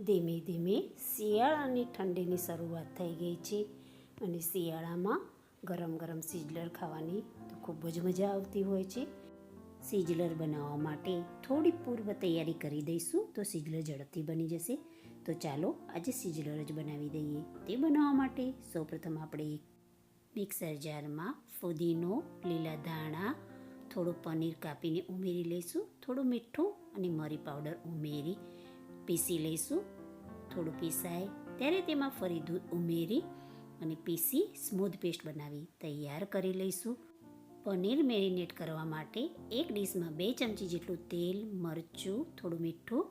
ધીમે ધીમે શિયાળાની ઠંડીની શરૂઆત થઈ ગઈ છે. અને શિયાળામાં ગરમ ગરમ સિઝલર ખાવાની તો ખૂબ જ મજા આવતી હોય છે. સિઝલર બનાવવા માટે થોડી પૂર્વ તૈયારી કરી દઈશું તો સિઝલર ઝડપથી બની જશે. તો ચાલો આજે સિઝલર જ બનાવી દઈએ તે બનાવવા માટે. સૌપ્રથમ આપણે એક મિક્સર જારમાં ફુદીનો, લીલા ધાણા, થોડું પનીર કાપીને ઉમેરી લઈશું. થોડું મીઠું અને મરી પાવડર ઉમેરી પીસી લઈશું. થોડું પીસાય. ત્યારે તેમાં ફરી દૂધ ઉમેરી અને પીસી સ્મૂધ પેસ્ટ બનાવી તૈયાર કરી લઈશું. પનીર મેરિનેટ કરવા માટે એક ડીશમાં બે ચમચી જેટલું તેલ, મરચું, થોડું મીઠું,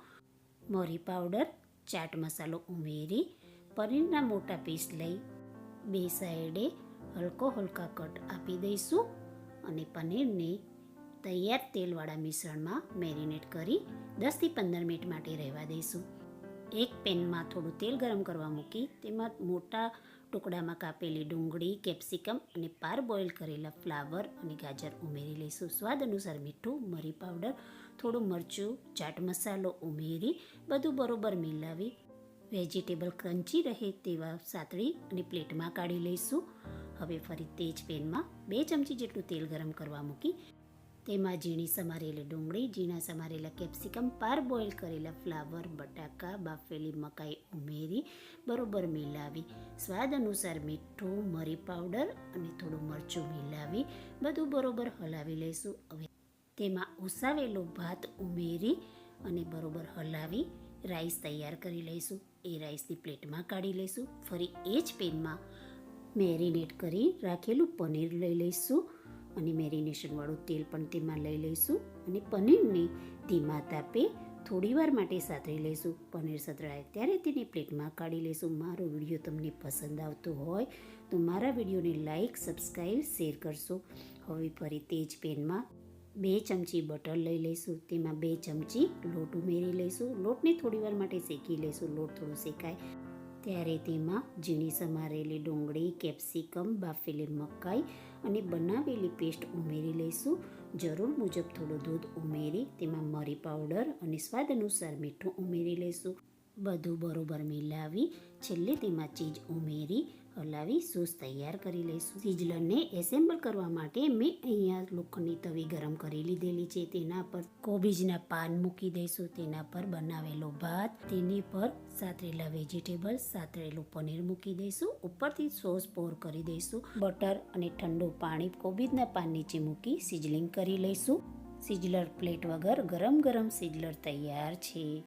મરી પાવડર, ચાટ મસાલો ઉમેરી પનીરના મોટા પીસ લઈ બે સાઈડે હલકો હલકા કટ આપી દઈશું અને પનીરને તૈયાર તેલવાળા મિશ્રણમાં મેરિનેટ કરી દસથી પંદર મિનિટ માટે રહેવા દઈશું. એક પેનમાં થોડું તેલ ગરમ કરવા મૂકી તેમાં મોટા ટુકડામાં કાપેલી ડુંગળી, કેપ્સિકમ અને પાર બોઇલ કરેલા ફ્લાવર અને ગાજર ઉમેરી લઈશું. સ્વાદ અનુસાર મીઠું, મરી પાવડર, થોડું મરચું, ચાટ મસાલો ઉમેરી બધું બરોબર મિલાવી વેજીટેબલ ક્રંચી રહે તેવા સાતળી અને પ્લેટમાં કાઢી લઈશું. હવે ફરી તે જ પેનમાં બે ચમચી જેટલું તેલ ગરમ કરવા મૂકી તેમાં ઝીણી સમારેલી ડુંગળી, ઝીણા સમારેલા કેપ્સિકમ પાર બોઇલ કરેલા ફ્લાવર બટાકા, બાફેલી મકાઈ ઉમેરી, બરોબર મિલાવી. સ્વાદ અનુસાર મીઠું, મરી પાવડર અને થોડું મરચું મિલાવી, બધું બરોબર હલાવી લઈશું. હવે તેમાં ઉસાવેલો ભાત ઉમેરી અને બરોબર હલાવી રાઈસ તૈયાર કરી લઈશું. એ રાઈસની પ્લેટમાં કાઢી લઈશું. ફરી એ જ પેનમાં મેરિનેટ કરી રાખેલું પનીર લઈ લઈશું. અને મેરિનેશનવાળું તેલ પણ તેમાં લઈ લઈશું અને પનીરને ધીમા તાપે થોડીવાર માટે સાતરી લઈશું. પનીર સતરાય ત્યારે તેને પ્લેટમાં કાઢી લઈશું. મારો વીડિયો તમને પસંદ આવતો હોય તો મારા વિડીયોને લાઇક સબસ્ક્રાઈબ શેર કરશો. હવે ફરી તે જ પેનમાં બે ચમચી બટર લઈ લઈશું. તેમાં બે ચમચી લોટ ઉમેરી લઈશું. લોટને થોડીવાર માટે શેકી લઈશું. લોટ થોડો શેકાય. ત્યારે તેમાં ઝીણી સમારેલી ડુંગળી, કેપ્સિકમ, બાફેલી મકાઈ અને બનાવેલી પેસ્ટ ઉમેરી લઈશું. જરૂર મુજબ થોડું દૂધ ઉમેરી, તેમાં મરી પાવડર અને સ્વાદ અનુસાર મીઠું ઉમેરી લઈશું. બધું બરોબર મિલાવી, છેલ્લે તેમાં ચીજ ઉમેરી, હલાવી, સોસ તૈયાર કરી લઈશું. સિઝલરને એસેમ્બલ કરવા માટે મેં અહીંયા લોખંડની તવી ગરમ કરી લીધેલી છે. તેના પર કોબીજના પાન મૂકી દઈશું. તેના પર બનાવેલો ભાત, તેની પર સાતરેલા વેજીટેબલ, સાતરેલું પનીર મૂકી દઈશું. ઉપરથી સોસ પોર કરી દઈશું. બટર અને ઠંડુ પાણી કોબીજના પાન નીચે મૂકી સિઝલિંગ કરી લઈશું. સિઝલર પ્લેટ વગર ગરમ ગરમ સિઝલર તૈયાર છે.